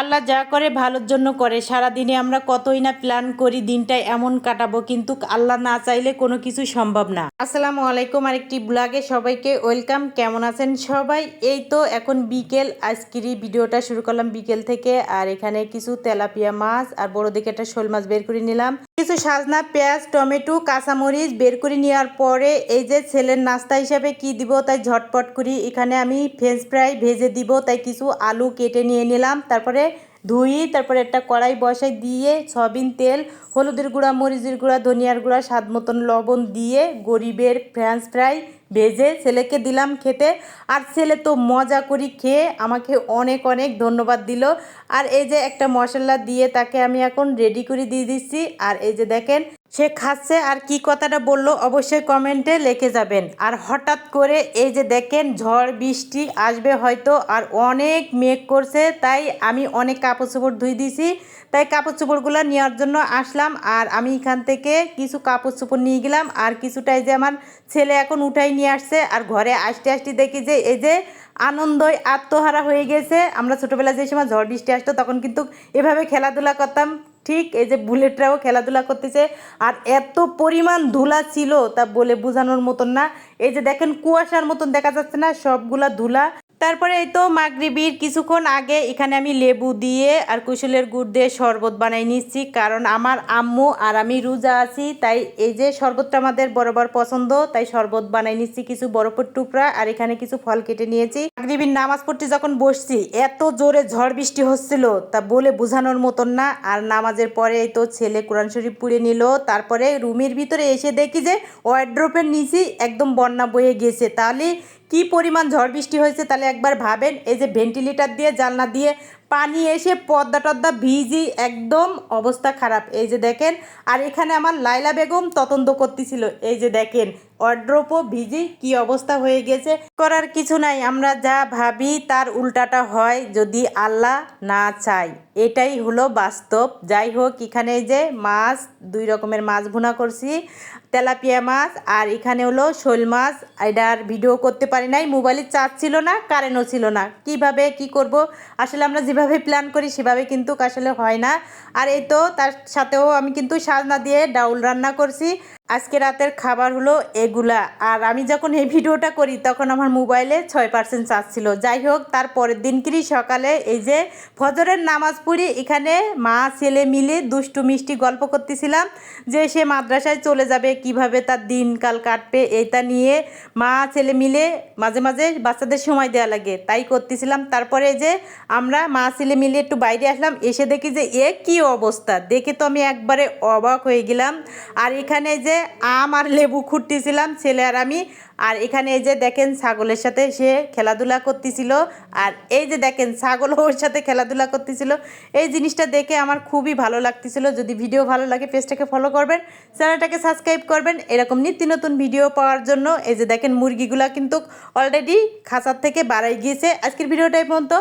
আল্লাহ যা করে, ভালোর জন্য করে। সারা দিনে আমরা কতই না প্ল্যান করি দিনটা এমন কাটাবো, কিন্তু আল্লাহ না চাইলে কোনো কিছু সম্ভব না। আসসালামু আলাইকুম আরেকটি ব্লগে সবাইকে ওয়েলকাম। কেমন আছেন সবাই? এই তো এখন বিকেল আজকেরই ভিডিওটা শুরু করলাম বিকেল থেকে, আর এখানে কিছু তেলাপিয়া মাছ আর বড় দিকে একটা শোল মাছ বের করে নিলাম। কিছু সাজনা, পেঁয়াজ, টমেটো, কাঁচামরিচ বের করে নেওয়ার পরে এই যে ছেলের নাস্তা হিসাবে কি দিব তাই ঝটপট করি। এখানে আমি ফ্রেঞ্চ ফ্রাই ভেজে দিব, তাই কিছু আলু কেটে নিয়ে নিলাম। তারপরে ধুই, তারপরে একটা কড়াই বসাই দিয়ে সয়াবিন তেল, হলুদের গুঁড়া, মরিচের গুঁড়া, ধনিয়ার গুঁড়া, স্বাদ মতন লবণ দিয়ে গরিবের ফ্রেঞ্চ ফ্রাই ভেজে ছেলেকে দিলাম খেতে। আর ছেলে তো মজা করি খেয়ে আমাকে অনেক অনেক ধন্যবাদ দিল। আর এই যে একটা মশলা দিয়ে তাকে আমি এখন রেডি করে দিয়ে দিচ্ছি। আর এই যে দেখেন সে খাচ্ছে আর কি কথাটা বলল অবশ্যই কমেন্টে লিখে যাবেন। আর হঠাৎ করে এই যে দেখেন ঝড়, বৃষ্টি আসবে হয়তো আর অনেক মেঘ করছে, তাই আমি অনেক কাপড় চোপড় ধুই দিছি। তাই কাপড় চোপড়গুলো নেওয়ার জন্য আসলাম আর আমি এখান থেকে কিছু কাপড় চোপড় নিয়ে গেলাম আর কিছুটাই যে আমার ছেলে এখন উঠাই নিয়ে আসছে আর ঘরে আসতে আসতে দেখি যে এই যে আনন্দই আত্মহারা হয়ে গেছে। আমরা ছোটোবেলায় যে সময় ঝড়, বৃষ্টি আসতো তখন কিন্তু এভাবে খেলাধুলা করতাম। ঠিক এই যে বুলেটরাও খেলাধুলা করতেছে আর এত পরিমাণ ধুলা ছিল তা বলে বোঝানোর মতন না। এই যে দেখেন কুয়াশার মতন দেখা যাচ্ছে না, সবগুলা ধুলা তারপরে এই তো মাগরিবির কিছুক্ষণ আগে এখানে আমি লেবু দিয়ে আর কুশলের গুড় দিয়ে শরবত বানাই নিচ্ছি, কারণ আমার আম্মু আর আমি রোজা আছি, তাই এই যে শরবতটা আমাদের বরাবর পছন্দ, তাই শরবত বানাই নিচ্ছি কিছু বরফের টুকরা আর এখানে কিছু ফল কেটে নিয়েছি। মাগরিবির নামাজ পড়তে যখন বসছি, এত জোরে ঝড় বৃষ্টি হচ্ছিল, তা বলে বোঝানোর মতন না। আর নামাজের পরে এই তো ছেলে কোরআন শরীফ পুড়ে নিল, তারপরে রুমের ভিতরে এসে দেখি যে ওয়ার্ড্রোপের নিচে একদম বন্যা বয়ে গেছে। তাহলে কি পরিমাণ ঝড় বৃষ্টি হয়েছে তাহলে একবার ভাবেন এই যে ভেন্টিলেটার দিয়ে জানলা দিয়ে পানি এসে পদ্মা টদ্মা ভিজি একদম অবস্থা খারাপ। এই যে দেখেন, আর এখানে আমার লাইলা বেগম তদন্ত করতেছিল। এই যে দেখেন অড্রোপও ভিজি, কি অবস্থা হয়ে গেছে? করার কিছু নাই, আমরা যা ভাবি তার উল্টাটা হয় যদি আল্লাহ না চায়। এটাই হলো বাস্তব। যাই হোক, এখানে যে মাছ, দুই রকমের মাছ ভুনা করছি। তেলাপিয়া মাছ আর এখানে হলো শোল মাছ। এটার ভিডিও করতে পারি নাই, মোবাইলে চার্জ ছিল না কারেন্টও ছিল না। কীভাবে, কি করব? আসলে আমরা যেভাবে প্ল্যান করি সেভাবে কিন্তু আসলে হয় না। আর এই তো তার সাথেও আমি কিন্তু সাজনা দিয়ে ডাউল রান্না করছি। আজকে রাতের খাবার হলো এগুলা। আর আমি যখন এই ভিডিওটা করি, তখন আমার মোবাইলে ছয় পার্সেন্ট চার্জ ছিল। যাই হোক, তার পরের দিনকেরই সকালে এই যে ফজরের নামাজ পড়ি এখানে মা, ছেলে মিলে দুষ্টু মিষ্টি গল্প করতেছিলাম যে সে মাদ্রাসায় চলে যাবে, কীভাবে তার দিনকাল কাটবে এইটা নিয়ে মা, ছেলে মিলে মাঝে মাঝে বাচ্চাদের সময় দেওয়া লাগে। তাই করতেছিলাম। তারপরে যে আমরা মা, ছেলে মিলে একটু বাইরে আসলাম, এসে দেখি যে এ কী অবস্থা। দেখে তো আমি একবারে অবাক হয়ে গেলাম। আর এখানে যে আম আর লেবু খুঁটতেছিলাম ছেলে আর আমি। আর এখানে এই যে দেখেন ছাগলের সাথে সে খেলাধুলা করতেছিল। আর এই যে দেখেন ছাগল ওর সাথে খেলাধুলা করতেছিল। এই জিনিসটা দেখে আমার খুবই ভালো লাগতেছিল। যদি ভিডিও ভালো লাগে পেজটাকে ফলো করবেন চ্যানেলটাকে সাবস্ক্রাইব করবেন। এরকম নিত্য নতুন ভিডিও পাওয়ার জন্য এই যে দেখেন মুরগিগুলা কিন্তু অলরেডি খাঁচার থেকে বাড়াই গিয়েছে। আজকের ভিডিওটাই পর্যন্ত।